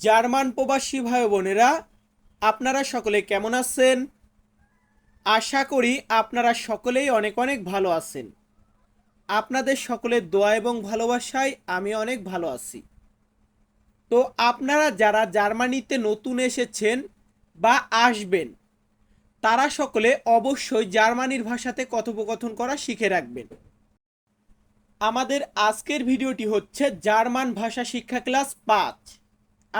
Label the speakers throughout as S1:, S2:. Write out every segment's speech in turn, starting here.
S1: German প্রবাসী ভাই বোনেরা, আপনারা সকলে কেমন আছেন? আশা করি আপনারা সকলেই অনেক অনেক ভালো আছেন। আপনাদের সকলের দোয়া এবং ভালোবাসায় আমি অনেক ভালো আছি। তো আপনারা যারা জার্মানিতে নতুন এসেছেন বা আসবেন, তারা সকলে অবশ্যই জার্মানির ভাষাতে কথোপকথন করা শিখে রাখবেন। আমাদের আজকের ভিডিওটি হচ্ছে জার্মান ভাষা শিক্ষা ক্লাস পাঁচ।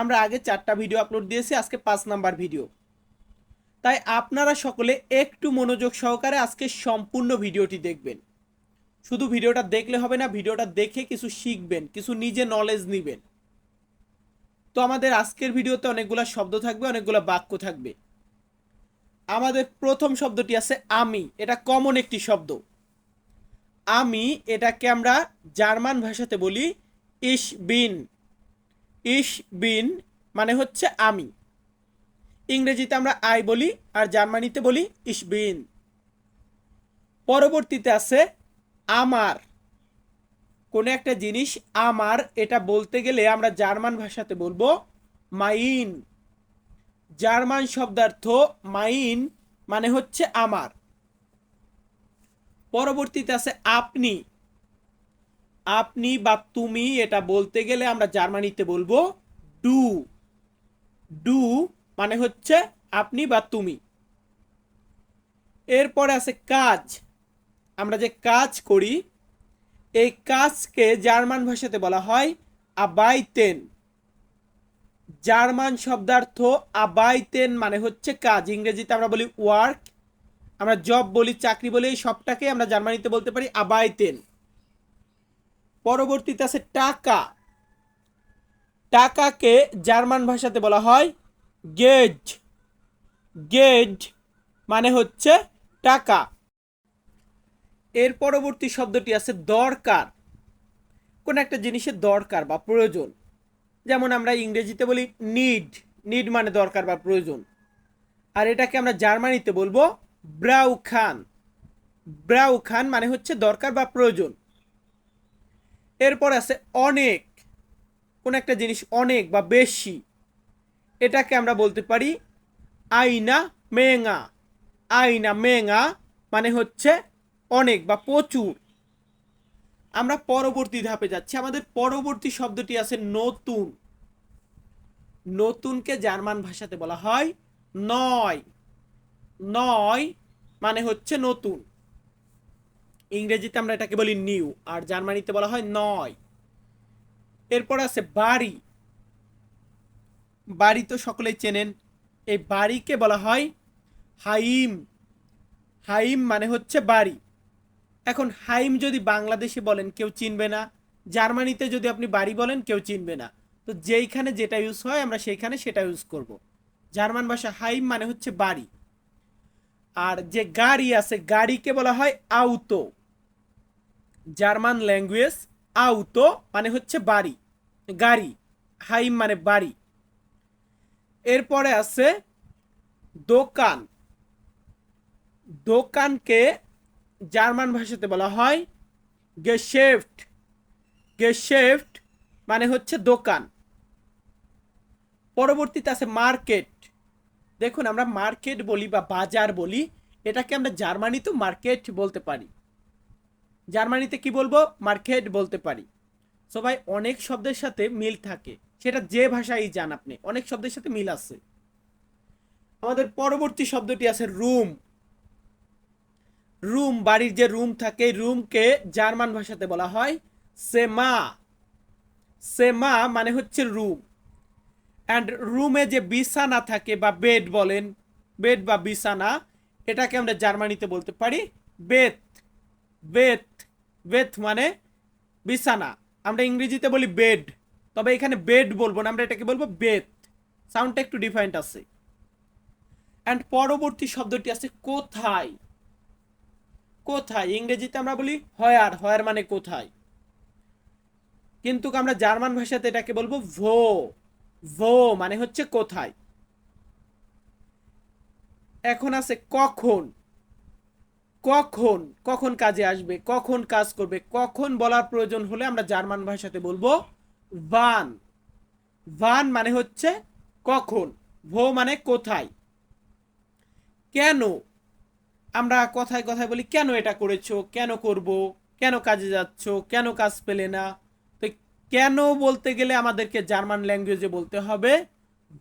S1: আমরা আগে চারটা ভিডিও আপলোড দিয়েছি, আজকে পাঁচ নাম্বার ভিডিও তাই আপনারা সকলে একটু মনোযোগ সহকারে আজকে সম্পূর্ণ ভিডিওটি দেখবেন। শুধু ভিডিওটা দেখলে হবে না ভিডিওটা দেখে কিছু শিখবেন, কিছু নিজে নলেজ নেবেন। তো আমাদের আজকের ভিডিওতে অনেকগুলো শব্দ থাকবে, অনেকগুলো বাক্য থাকবে। আমাদের প্রথম শব্দটি আছে আমি, এটা কমন একটি শব্দ। আমি এটাকে আমরা জার্মান ভাষাতে বলি ইস বিন ইস বিন মানে হচ্ছে আমি। ইংরেজিতে আমরা আই বলি আর জার্মানিতে বলি ইস বিন। পরবর্তীতে আছে আমার। কোনো একটা জিনিস আমার, এটা বলতে গেলে আমরা জার্মান ভাষাতে বলব মাইন। জার্মান শব্দার্থ মাইন মানে হচ্ছে আমার। পরবর্তীতে আছে আপনি। আপনি বা তুমি এটা বলতে গেলে আমরা জার্মানিতে বলব ডু। ডু মানে হচ্ছে আপনি বা তুমি। এরপরে আছে কাজ। আমরা যে কাজ করি, এই কাজকে জার্মান ভাষাতে বলা হয় আবাইতেন। জার্মান শব্দার্থ আবাইতেন মানে হচ্ছে কাজ। ইংরেজিতে আমরা বলি ওয়ার্ক আমরা জব বলি, চাকরি বলি, এই সবটাকে আমরা জার্মানিতে বলতে পারি আবাইতেন। পরবর্তীতে আছে টাকা। টাকাকে জার্মান ভাষাতে বলা হয় গেজ। গেজ মানে হচ্ছে টাকা। এর পরবর্তী শব্দটি আছে দরকার। কোন একটা জিনিসের দরকার বা প্রয়োজন। যেমন আমরা ইংরেজিতে বলি নিড নিড মানে দরকার বা প্রয়োজন। আর এটাকে আমরা জার্মানিতে বলব ব্রাউ খান ব্রাউ খান মানে হচ্ছে দরকার বা প্রয়োজন। এরপর আছে অনেক, কোন একটা জিনিস অনেক বা বেশি, এটাকে আমরা বলতে পারি আইনা মেঙা। আইনা মেঙা মানে হচ্ছে অনেক বা প্রচুর। আমরা পরবর্তী ধাপে যাচ্ছি। আমাদের পরবর্তী শব্দটি আছে নতুন। নতুনকে জার্মান ভাষাতে বলা হয় নয়। নয় মানে হচ্ছে নতুন। ইংরেজিতে আমরা এটাকে বলি নিউ, আর জার্মানিতে বলা হয় নয়। এরপর আছে বাড়ি। বাড়ি তো সকলেই চেনেন। এই বাড়িকে বলা হয় হাইম। হাইম মানে হচ্ছে বাড়ি। এখন হাইম যদি বাংলাদেশে বলেন, কেউ চিনবে না। জার্মানিতে যদি আপনি বাড়ি বলেন, কেউ চিনবে না। তো যেইখানে যেটা ইউজ হয়, আমরা সেইখানে সেটা ইউজ করব। জার্মান ভাষা হাইম মানে হচ্ছে বাড়ি। আর যে গাড়ি আছে, গাড়িকে বলা হয় আউতো। জার্মান ল্যাঙ্গুয়েজ আউতো মানে হচ্ছে বাড়ি, গাড়ি, হাইম মানে বাড়ি। এরপরে আছে দোকান। দোকানকে জার্মান ভাষাতে বলা হয় গেশেফট গেশেফট মানে হচ্ছে দোকান। পরবর্তীতে আছে মার্কেট। দেখুন আমরা মার্কেট বলি বা বাজার বলি, এটাকে আমরা জার্মানিতেও মার্কেট বলতে পারি। জার্মানিতে কি বলব? মার্কেট বলতে পারি। সবাই অনেক শব্দের সাথে মিল থাকে। সেটা যে ভাষাই যান আপনি, অনেক শব্দের সাথে মিল আছে। আমাদের পরবর্তী শব্দটি আছে রুম। রুম, বাড়ির যে রুম থাকে, রুমকে জার্মান ভাষাতে বলা হয় সেমা। সেমা মানে হচ্ছে রুম। অ্যান্ড রুমে যে বিছানা থাকে বা বেড বলেন, বেড বা বিছানা, এটাকে আমরা জার্মানিতে বলতে পারি বেত। বেত বেত মানে বিছানা। আমরা ইংরেজিতে বলি বেড তবে এখানে বেড বলব না, আমরা এটাকে বলব বেথ সাউন্ডটা একটু ডিফারেন্ট আছে। অ্যান্ড পরবর্তী শব্দটি আছে কোথায়? কোথায়? ইংরেজিতে আমরা বলি হয়ার হয়ার মানে কোথায়? কিন্তু আমরা জার্মান ভাষাতে এটাকে বলব ভো ভো মানে হচ্ছে কোথায়। এখন আছে কখন? কখন কখন কাজে আসবে, কখন কাজ করবে, কখন বলার প্রয়োজন হলে আমরা জার্মান ভাষাতে বলব বান ভান মানে হচ্ছে কখন ভো মানে কোথায়। কেন? আমরা কথায় কথায় বলি, কেন এটা করেছ, কেন করব, কেন কাজে যাচ্ছ, কেন কাজ পেলে না? তো কেন বলতে গেলে আমাদেরকে জার্মান ল্যাঙ্গুয়েজে বলতে হবে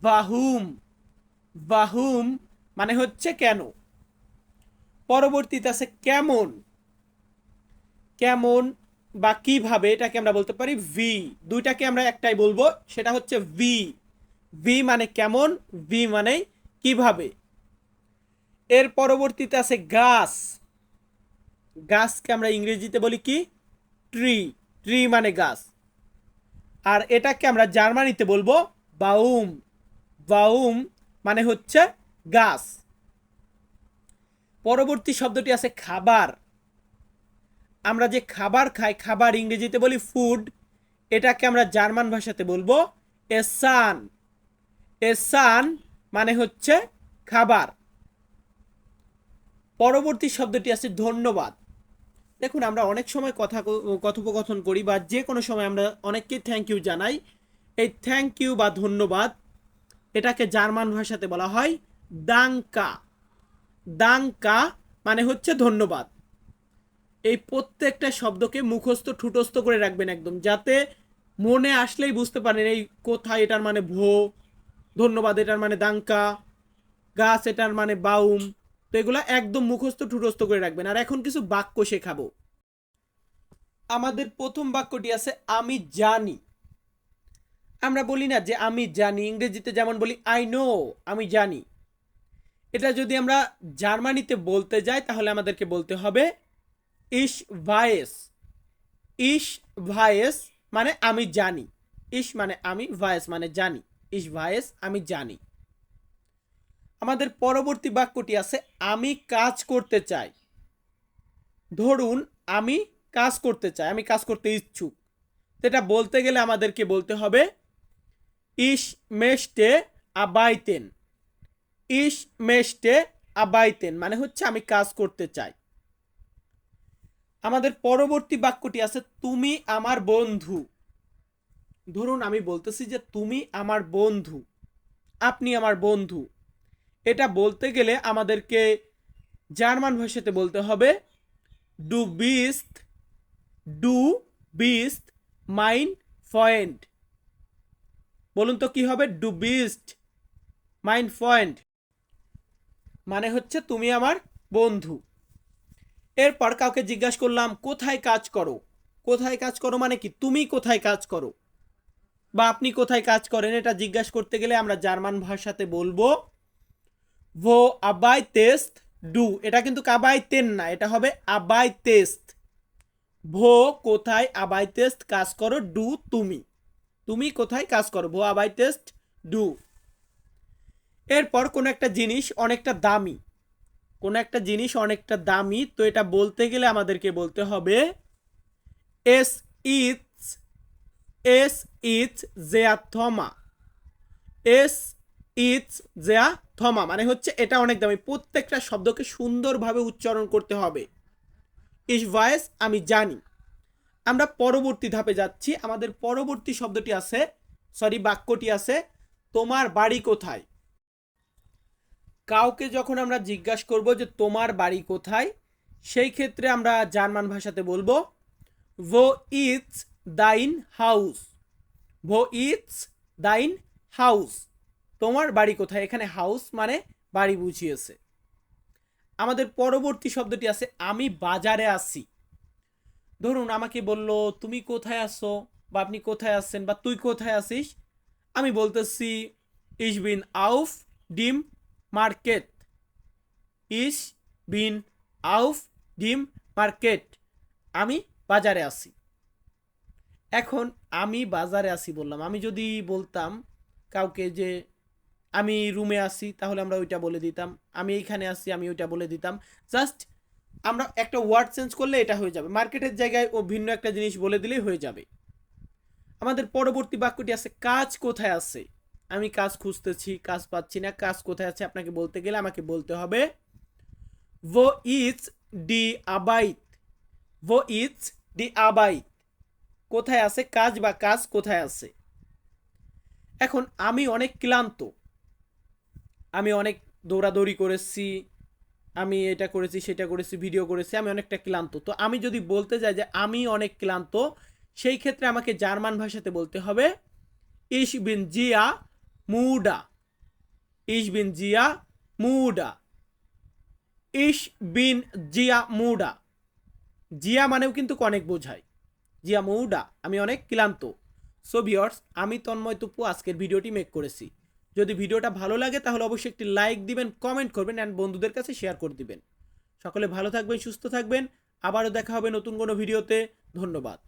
S1: বাহুম বাহুম মানে হচ্ছে কেন? পরবর্তীতে আছে কেমন? কেমন বা কীভাবে এটাকে আমরা বলতে পারি ভি দুইটাকে আমরা একটাই বলব, সেটা হচ্ছে ভি ভি মানে কেমন ভি মানে কীভাবে? এর পরবর্তীতে আছে গাছ। গাছকে আমরা ইংরেজিতে বলি কি? ট্রি ট্রি মানে গাছ। আর এটাকে আমরা জার্মানিতে বলব বাউম। বাউম মানে হচ্ছে গাছ। পরবর্তী শব্দটি আছে খাবার। আমরা যে খাবার খাই, খাবার ইংরেজিতে বলি ফুড এটাকে আমরা জার্মান ভাষাতে বলব এসান। এসান মানে হচ্ছে খাবার। পরবর্তী শব্দটি আছে ধন্যবাদ। দেখুন, আমরা অনেক সময় কথা কথোপকথন করি বা যে কোনো সময় আমরা অনেককে থ্যাংক ইউ জানাই। এই থ্যাংক ইউ বা ধন্যবাদ, এটাকে জার্মান ভাষাতে বলা হয় দাঙ্কা। দাঙ্কা মানে হচ্ছে ধন্যবাদ। এই প্রত্যেকটা শব্দকে মুখস্থ, ঠুটস্থ করে রাখবেন একদম, যাতে মনে আসলেই বুঝতে পারেন এই কোথায় এটার মানে ভো, ধন্যবাদ এটার মানে দাঙ্কা গাছ এটার মানে বাউম, তো এগুলো একদম মুখস্থ, ঠুটস্থ করে রাখবেন। আর এখন কিছু বাক্য শেখাবো। আমাদের প্রথম বাক্যটি আছে, আমি জানি। আমরা বলি না যে আমি জানি, ইংরেজিতে যেমন বলি আই নো আমি জানি। এটা যদি আমরা জার্মানিতে বলতে যাই, তাহলে আমাদেরকে বলতে হবে ইস ভায়েস ইস ভায়েস মানে আমি জানি। ইস মানে আমি ভায়েস মানে জানি। ইস ভায়েস আমি জানি। আমাদের পরবর্তী বাক্যটি আছে, আমি কাজ করতে চাই। ধরুন, আমি কাজ করতে চাই, আমি কাজ করতে ইচ্ছুক। সেটা বলতে গেলে আমাদেরকে বলতে হবে ইস মেস্টে আবাইতেন। ইস মেস্টে আবাইতেন মানে হচ্ছে আমি কাজ করতে চাই। আমাদের পরবর্তী বাক্যটি আছে, তুমি আমার বন্ধু। ধরুন আমি বলতেছি যে, তুমি আমার বন্ধু, আপনি আমার বন্ধু। এটা বলতে গেলে আমাদেরকে জার্মান ভাষাতে বলতে হবে ডু বিস্ট ডু বিস্ট মাইন ফয়েন্ট বলুন তো কি হবে? ডু বিস্ট মাইন্ড পয়েন্ট মানে হচ্ছে তুমি আমার বন্ধু। এরপর কাউকে জিজ্ঞাসা করলাম, কোথায় কাজ করো? কোথায় কাজ করো মানে কি? তুমি কোথায় কাজ করো? বা আপনি কোথায় কাজ করেন? এটা জিজ্ঞাসা করতে গেলে আমরা জার্মান ভাষাতে বলব ভো আবাই তেস্ত ডু এটা কিন্তু কাবাই তেন না, এটা হবে আবাই তেস্ত ভো কোথায় আবাই তেস্ত কাজ করো? ডু তুমি। তুমি কোথায় কাজ করো? ভো আবাই টেস্ট ডু এরপর কোনো একটা জিনিস অনেকটা দামি। কোনো একটা জিনিস অনেকটা দামি, তো এটা বলতে গেলে আমাদেরকে বলতে হবে, এস ইটস এস ইটস জেয়া থমা। এস ইটস জেয়া থমা। মানে হচ্ছে এটা অনেক দামি। প্রত্যেকটা শব্দকে সুন্দরভাবে উচ্চারণ করতে হবে। ইস ভয়েস আমি জানি। আমরা পরবর্তী ধাপে যাচ্ছি। আমাদের পরবর্তী শব্দটি আছে, সরি, বাক্যটি আছে, তোমার বাড়ি কোথায়? কাউকে যখন আমরা জিজ্ঞাসা করব যে তোমার বাড়ি কোথায়, সেই ক্ষেত্রে আমরা জার্মান ভাষাতে বলব ভো ইটস দাইন হাউস ভো ইটস দাইন হাউস তোমার বাড়ি কোথায়? এখানে হাউস মানে বাড়ি বুঝিয়েছে। আমাদের পরবর্তী শব্দটি আছে, আমি বাজারে আসি ধরুন, আমাকে বলল, তুমি কোথায় আসো বা, আপনি কোথায় আসছেন বা, তুই কোথায় আসিস আমি বলতেছি ইস বিন আউফ ডিম মার্কেট। ইস বিন আউফ ডিম মার্কেট। আমি বাজারে আসি এখন আমি বাজারে আসি বললাম। আমি যদি বলতাম কাউকে যে আমি রুমে আসি তাহলে আমরা ওইটা বলে দিতাম। আমি এইখানে আসি আমি ওইটা বলে দিতাম। জাস্ট আমরা একটা ওয়ার্ড চেঞ্জ করলে এটা হয়ে যাবে। মার্কেটের জায়গায় ও ভিন্ন একটা জিনিস বলে দিলেই হয়ে যাবে। আমাদের পরবর্তী বাক্যটি আছে, কাজ কোথায় আছে? আমি কাজ খুঁজতেছি, কাজ পাচ্ছি না, কাজ কোথায় আছে আপনাকে বলতে গেলে আমাকে বলতে হবে ভো ইটস ডি আবাইত ভো ইটস ডি আবাইত কোথায় আছে কাজ বা কাজ কোথায় আছে? এখন আমি অনেক ক্লান্ত। আমি অনেক দৌড়াদৌড়ি করেছি, আমি এটা করেছি, সেটা করেছি ভিডিও করেছি, আমি অনেকটা ক্লান্ত। তো আমি যদি বলতে যাই যে আমি অনেক ক্লান্ত, সেই ক্ষেত্রে আমাকে জার্মান ভাষাতে বলতে হবে ইস বিন জিয়া মুডা ইস বিন জিয়া মুডা ইস বিন জিয়া মুডা জিয়া মানেও কিন্তু অনেক বোঝায়। জিয়া মৌডা আমি অনেক ক্লান্ত। সো ভিওর্স আমি তন্ময় তুপু আজকের ভিডিওটি মেক করেছি। যদি ভিডিওটা ভালো লাগে, তাহলে অবশ্যই একটি লাইক দিবেন কমেন্ট করবেন অ্যান্ড বন্ধুদের কাছে শেয়ার করে দিবেন। সকলে ভালো থাকবেন, সুস্থ থাকবেন। আবারও দেখা হবে নতুন কোনো ভিডিওতে। ধন্যবাদ।